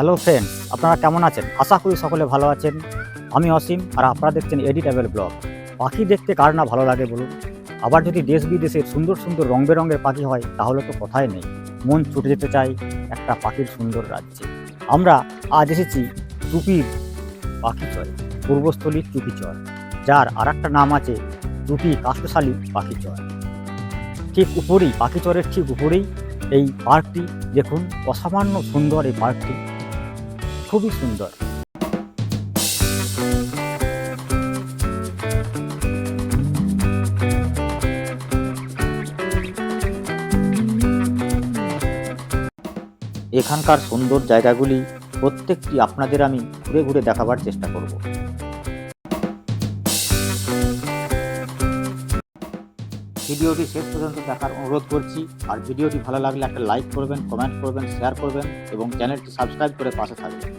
Hello friends আপনারা কেমন আছেন? আশা করি সকলে ভালো আছেন। আমি অসীম, আর আপনারা দেখছেন এডিটেবল ব্লগ পাখি দেখতে কার না ভালো লাগে বলুন? আবার যদি দেশ বিদেশের সুন্দর সুন্দর রং বেরঙের পাখি হয়, তাহলে তো কথাই নেই। মন ছুটে যেতে চাই একটা পাখির সুন্দর রাজ্যে। আমরা আজ এসেছি টুপির পাখি চর পূর্বস্থলীর চর যার আর নাম আছে টুপি কাষ্টশালী পাখি চর ঠিক উপরেই পাখি চরের ঠিক উপরেই এই পার্কটি। দেখুন, অসামান্য সুন্দর এই পার্কটি। খুবই সুন্দর। এখানকার সুন্দর জায়গাগুলি প্রত্যেকটি আপনাদের আমি ঘুরে ঘুরে দেখাবার চেষ্টা করব। ভিডিওটি শেষ পর্যন্ত দেখার অনুরোধ করছি। আর ভিডিওটি ভালো লাগলে একটা লাইক করবেন কমেন্ট করবেন শেয়ার করবেন এবং চ্যানেলটি সাবস্ক্রাইব করে পাশে থাকবেন।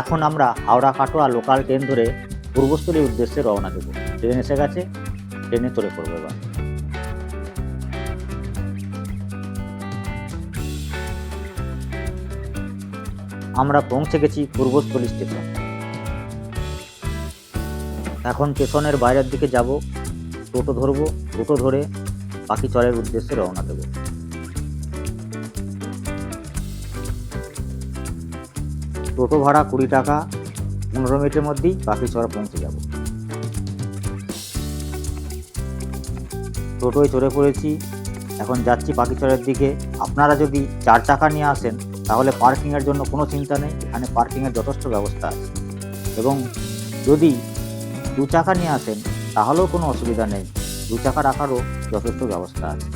এখন আমরা হাওড়া কাটোয়া লোকাল ট্রেন ধরে পূর্বস্থলীর উদ্দেশ্যে রওনা দেব। ট্রেন এসে গেছে ট্রেনে চড়ে পড়ব এবার। আমরা পৌঁছে গেছি পূর্বস্থলী স্টেশন এখন স্টেশনের বাইরের দিকে যাব, টোটো ধরবো, টোটো ধরে পাখি চরের উদ্দেশ্যে রওনা দেব। টোটো ভাড়া কুড়ি টাকা, পনেরো মিনিটের মধ্যেই পাখি চর পৌঁছে যাব। টোটোয় চড়ে পড়েছি, এখন যাচ্ছি পাখি চরের দিকে। আপনারা যদি চার চাকা নিয়ে আসেন, তাহলে পার্কিংয়ের জন্য কোনো চিন্তা নেই, এখানে পার্কিংয়ের যথেষ্ট ব্যবস্থা আছে। এবং যদি দু চাকা নিয়ে আসেন, তাহলেও কোনো অসুবিধা নেই। দু চাকা রাখারও যথেষ্ট ব্যবস্থা আছে।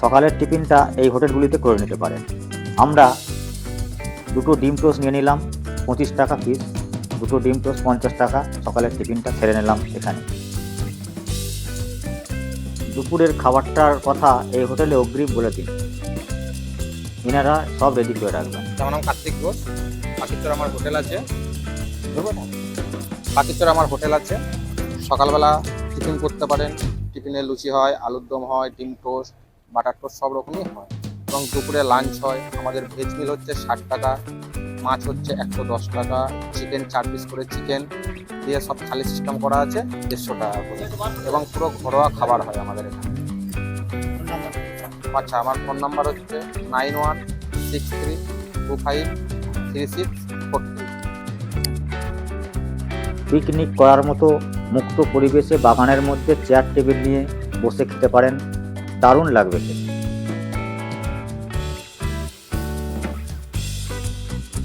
সকালের টিফিনটা এই হোটেলগুলিতে করে নিতে পারেন। আমরা দুটো ডিম টোস্ট নিয়ে নিলাম, পঁচিশ টাকা পিস দুটো ডিম টোস্ট পঞ্চাশ টাকা, সকালের টিফিনটা সেরে নিলাম এখানে। দুপুরের খাবারটার কথা এই হোটেলে অগ্রিম বলে দিন। এনারা সব রেডি করে রাখবেন। আমার নাম কার্তিক ঘোষ। আমার হোটেল আছে। পাখিচর আমার হোটেল আছে। সকালবেলা টিফিন করতে পারেন। টিফিনে লুচি হয়, আলুর দম হয়, ডিম টোস্ট, বাটার টোস্ট সব রকমই হয়। এবং দুপুরে লাঞ্চ হয়। আমাদের ভেজ মিল হচ্ছে ষাট টাকা, মাছ হচ্ছে একশো দশ টাকা চিকেন চার পিস করে চিকেন দিয়ে সব থালি সিস্টেম করা আছে, দেড়শো টাকা করে। এবং পুরো ঘরোয়া খাবার হয় আমাদের এখানে। আচ্ছা আমার ফোন নাম্বার হচ্ছে nine one six three two five three six picnic করার মতো মুক্ত পরিবেশে বাগানের মধ্যে চেয়ার টেবিল নিয়ে বসে খেতে পারেন। দারুণ লাগবে।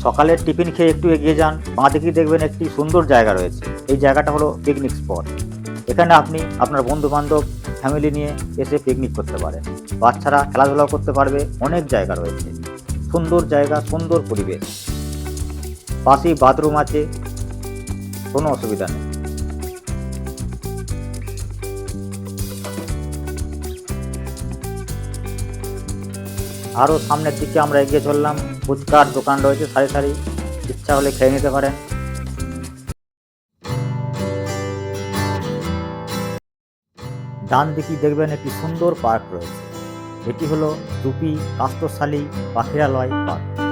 সকালের টিফিন খেয়ে একটু এগিয়ে যান। বাঁ দিকেই দেখবেন একটি সুন্দর জায়গা রয়েছে। এই জায়গাটা হলো পিকনিক স্পট এখানে আপনি আপনার বন্ধু বান্ধব ফ্যামিলি নিয়ে এসে পিকনিক করতে পারেন। বাচ্চারা খেলাধুলা করতে পারবে। অনেক জায়গা রয়েছে। সুন্দর জায়গা, সুন্দর পরিবেশ। পাশেই বাথরুম আছে। কোনো অসুবিধা নেই। আরও সামনের দিকে আমরা এগিয়ে চললাম। ফুচকার দোকান রয়েছে সারি সারি। ইচ্ছা হলে খেয়ে নিতে পারেন। ডান দিকে দেখবেন একটি সুন্দর পার্ক রয়েছে। এটি হলো টুপি কাস্তশালী পাখিরালয় পার্ক।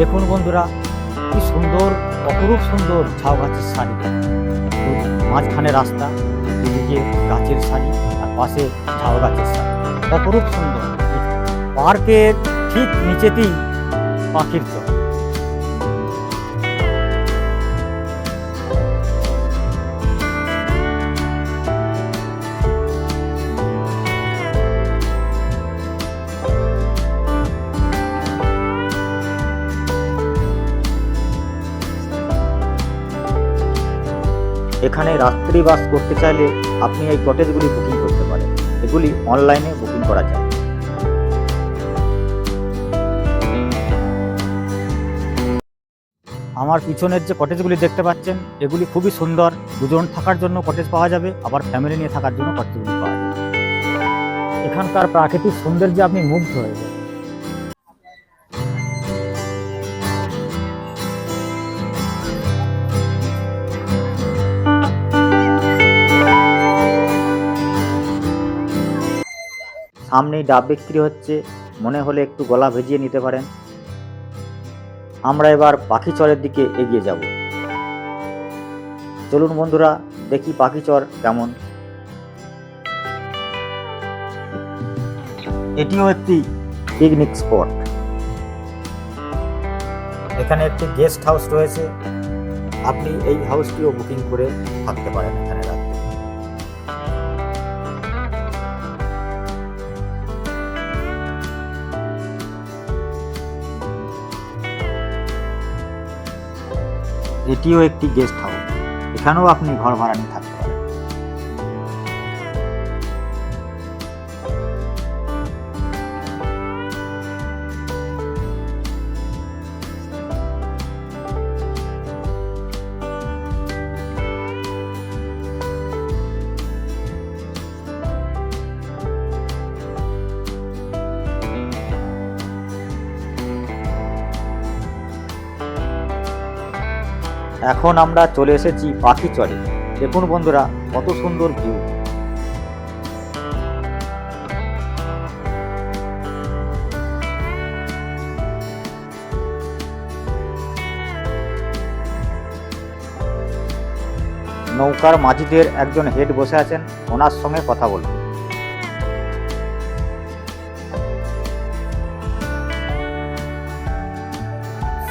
দেখুন বন্ধুরা, কি সুন্দর, অপরূপ সুন্দর ঝাউ গাছের শাড়ি। মাঝখানে রাস্তা দুদিকে গাছের শাড়ি, আর পাশে ঝাউ গাছের শাড়ি। অপরূপ সুন্দর। পার্কের ঠিক নিচেতেই পাখির চর। এখানে রাত্রিবাস করতে চাইলে আপনি এই কটেজগুলি বুকিং করতে পারেন। এগুলি অনলাইনে বুকিং করা যায়। আমার পিছনের যে কটেজগুলি দেখতে পাচ্ছেন, এগুলি খুবই সুন্দর। দুজন থাকার জন্য কটেজ পাওয়া যাবে, আবার ফ্যামিলি নিয়ে থাকার জন্য কটেজগুলি পাওয়া যাবে। এখানকার প্রাকৃতিক সৌন্দর্যে আপনি মুগ্ধ হয়ে যাবেন। সামনেই ডাব বিক্রি হচ্ছে, মনে হলে একটু গলা ভেজিয়ে নিতে পারেন। আমরা এবার পাখি চরের দিকে এগিয়ে যাব। চলুন বন্ধুরা, দেখি পাখি চর কেমন। এটিও একটি পিকনিক স্পট এখানে একটি গেস্ট হাউস রয়েছে। আপনি এই হাউসটিও বুকিং করে থাকতে পারেন এটিও একটি গেস্ট হাউস এখানেও আপনি ঘর ভাড়া নিয়ে থাকতে এখন আমরা চলে এসেছি পাখি চরে দেখুন বন্ধুরা, কত সুন্দর ভিউ নৌকার মাঝিদের একজন হেড বসে আছেন, ওনার সঙ্গে কথা বলব।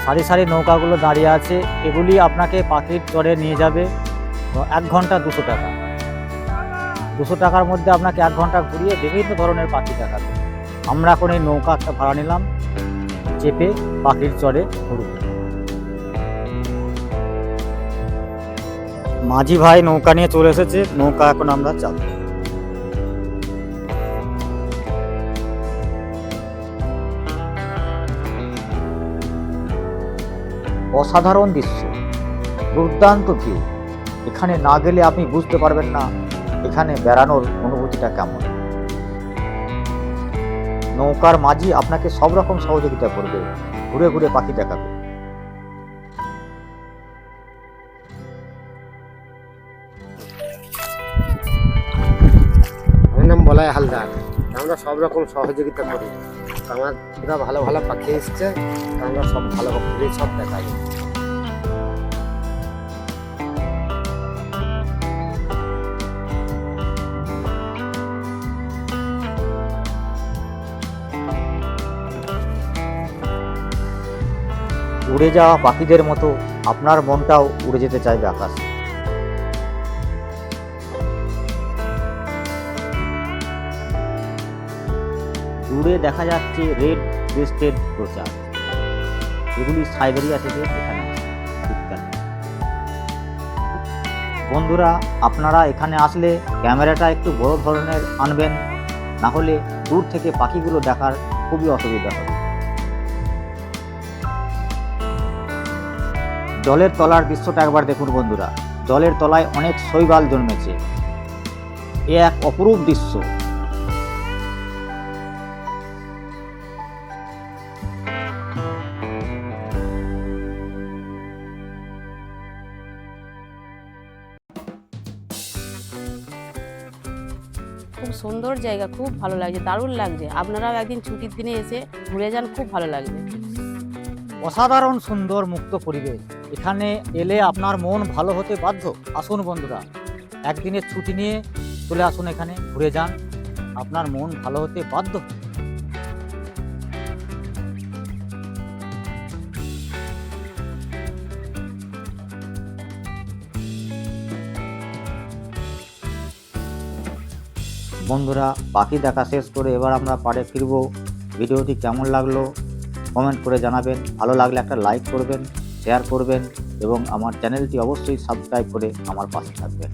সারি সারি নৌকাগুলো দাঁড়িয়ে আছে, এগুলি আপনাকে পাখির চরে নিয়ে যাবে এক ঘণ্টা দুশো টাকা। দুশো টাকার মধ্যে আপনাকে এক ঘণ্টা ঘুরিয়ে বিভিন্ন ধরনের পাখি দেখাবে। আমরা এখন এই নৌকা একটা ভাড়া নিলাম, চেপে পাখির চরে ঘুরব মাঝি ভাই নৌকা নিয়ে চলে এসেছে, নৌকা এখন আমরা চালাবো। অসাধারণ দৃশ্য। দুর্দান্ত ভিউ। এখানে না গেলে আপনি বুঝতে পারবেন না এখানে বেড়ানোর অনুভূতিটা কেমন। নৌকার মাঝি আপনাকে সব রকম সহযোগিতা করবে। ঘুরে ঘুরে পাখি দেখাবে। নাম বলাই হালদার। আমরা সব রকম সহযোগিতা করি। আমার পুরা ভালো ভালো পাখি এসছে আমরা সব ভালো করে সব দেখাই। উড়ে যাওয়া পাখিদের মতো আপনার মনটাও উড়ে যেতে চাইবে আকাশে। দূরে দেখা যাচ্ছে রেড ব্রেস্টেড প্রচার। এগুলি সাইবেরিয়া থেকে এখানে শীতকালে বন্ধুরা, আপনারা এখানে আসলে ক্যামেরাটা একটু বড় ধরনের আনবেন, না হলে দূর থেকে পাখিগুলো দেখার খুবই অসুবিধা হবে। জলের তলার দৃশ্যটা একবার দেখুন বন্ধুরা। জলের তলায় অনেক শৈবাল জন্মেছে। এ এক অপরূপ দৃশ্য। খুব সুন্দর জায়গা, খুব ভালো লাগছে, দারুণ লাগছে। আপনারাও একদিন ছুটির দিনে এসে ঘুরে যান, খুব ভালো লাগবে। অসাধারণ সুন্দর মুক্ত পরিবেশ। এখানে এলে আপনার মন ভালো হতে বাধ্য। আসুন বন্ধুরা, একদিনের ছুটি নিয়ে চলে আসুন এখানে, ঘুরে যান। আপনার মন ভালো হতে বাধ্য। বন্ধুরা পাখি দেখা শেষ করে এবার আমরা পাড়ে ফিরবো। ভিডিওটি কেমন লাগল কমেন্ট করে জানাবেন। ভালো লাগলে একটা লাইক করবেন, শেয়ার করবেন এবং আমার চ্যানেলটি অবশ্যই সাবস্ক্রাইব করে আমার পাশে থাকবেন।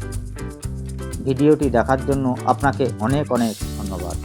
ভিডিওটি দেখার জন্য আপনাকে অনেক অনেক ধন্যবাদ।